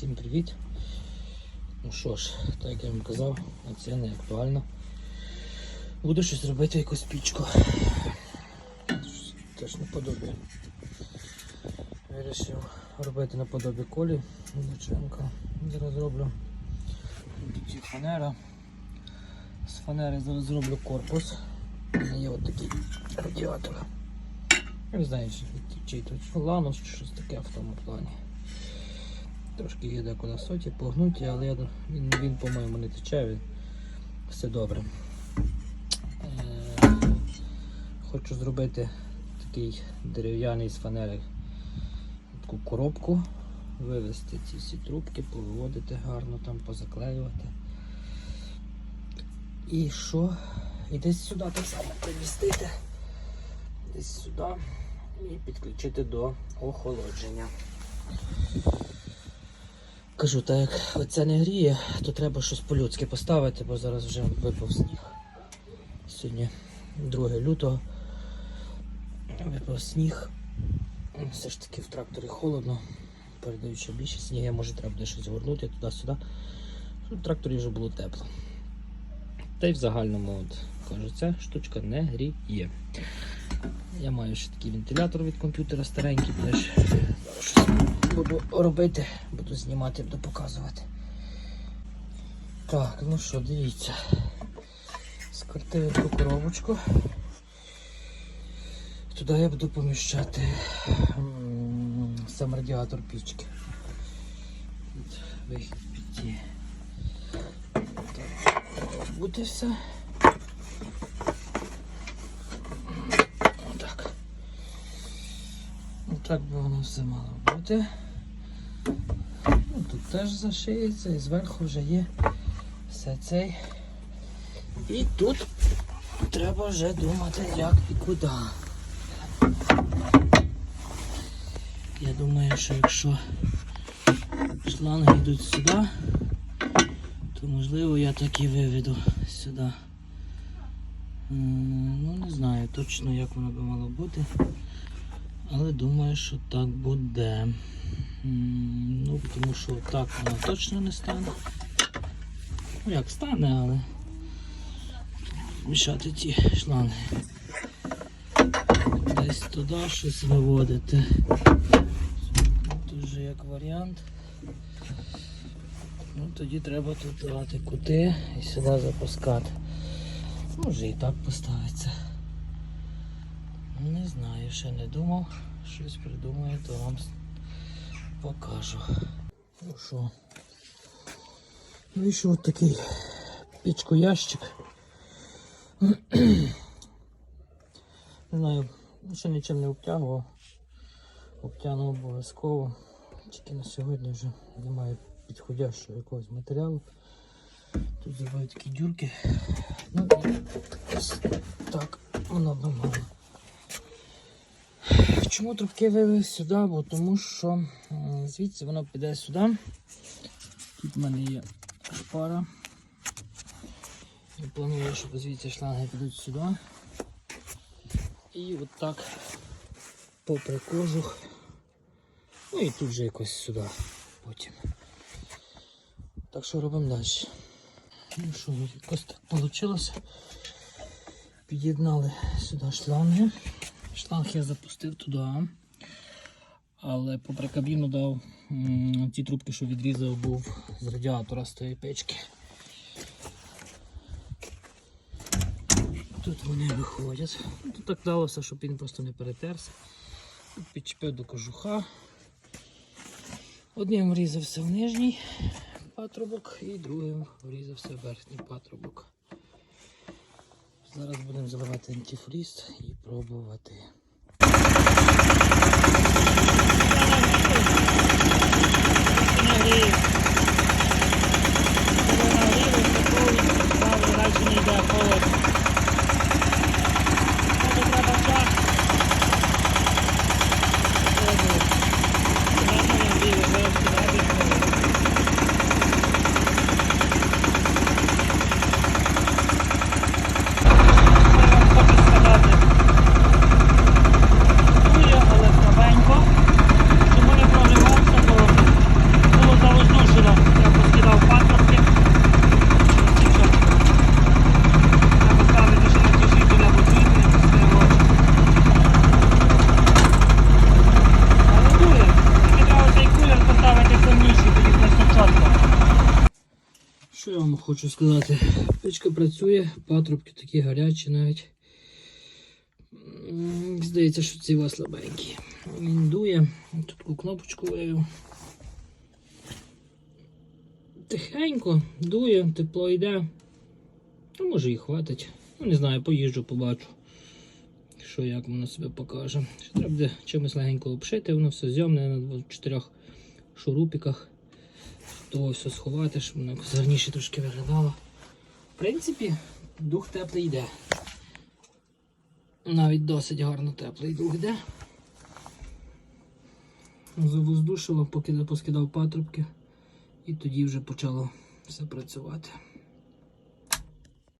Всім привіт. Ну що ж, так як я вам казав, це не актуально. Буду щось робити, якусь пічку. Теж наподобі. Вирішив робити наподобі колі Доченка. Зараз зроблю тут фанера. З фанери зараз зроблю корпус. У мене є от такий радіатор. Я не знаю, чи, чи тут ланос, чи щось таке в тому плані. Трошки є декуди соті, погнуті, але він, він по-моєму, не тече, він, все добре. Е, хочу зробити такий дерев'яний з фанери таку коробку, вивести ці всі трубки, повиводити гарно там, позаклеювати. І що? І десь сюди так само примістити. Десь сюди і підключити до охолодження. Кажу, так як оце не гріє, то треба щось по-людськи поставити, бо зараз вже випав сніг. Сьогодні 2 лютого. Випав сніг. Все ж таки в тракторі холодно. Передають ще більше снігу, може треба буде щось горнути туди-сюди. В тракторі вже було тепло. Та й в загальному от, кажу, ця штучка не гріє. Я маю ще такий вентилятор від комп'ютера старенький, теж щось буду робити, буду знімати, буду показувати. Так, ну що, дивіться. Скрутив таку коробочку. Туди я буду поміщати сам радіатор пічки. Вихід піти. Буде все. Отак. Отак би воно все мало бути. Ну, тут теж зашиється і зверху вже є все цей. І тут треба вже думати як і куди. Я думаю, що якщо шланги йдуть сюди, то можливо я так і виведу сюди. Ну не знаю точно як воно би мало бути. Але думаю, що так буде. Ну, тому що так воно точно не стане. Ну як стане, але мішати ті шланги. Десь туди щось виводити. Тут вже як варіант. Ну тоді треба тут давати кути і сюди запускати. Може і так поставиться. Не знаю, ще не думав. Щось придумаю, то вам покажу. Ну що, вийшов такий пічку ящик. Не знаю, ще нічим не обтягував. Обтягнув обов'язково. Тільки на сьогодні вже немає підходящого якогось матеріалу. Тут зробив такі дюрки. Ну, ось так, воно нормально. Чому трубки вивели сюди? Бо тому що звідси воно піде сюди. Тут в мене є шпара. Я планую, щоб звідси шланги підуть сюди. І от так попри кожух. Ну і тут же якось сюди потім. Так що робимо далі. Ну що, якось так вийшло. Під'єднали сюди шланги. Шланг я запустив туди. Але попри кабіну дав ті трубки, що відрізав, був з радіатора з тої печки. Тут вони виходять. Ну, Тут так далося, щоб він просто не перетерся. Підчепив до кожуха. Одним врізався в нижній патрубок і другим врізався в верхній патрубок. Зараз будемо заливати антифріз і пробувати. Хочу сказати? Печка працює, патрубки такі гарячі навіть. Здається, що ці вас слабенькі. Він дує. Тут кнопочку вивів. Тихенько, дує, тепло йде. Ну, може і хватить. Ну, не знаю, поїжджу, побачу. Що як воно себе покаже. Ще треба буде чимось легенько обшити, воно все зйомне на чотирьох шурупіках. Того все сховати, щоб воно зерніше трошки виглядало. В принципі, дух теплий йде. Навіть досить гарно теплий дух йде. Завоздушував, поки не поскидав патрубки, і тоді вже почало все працювати.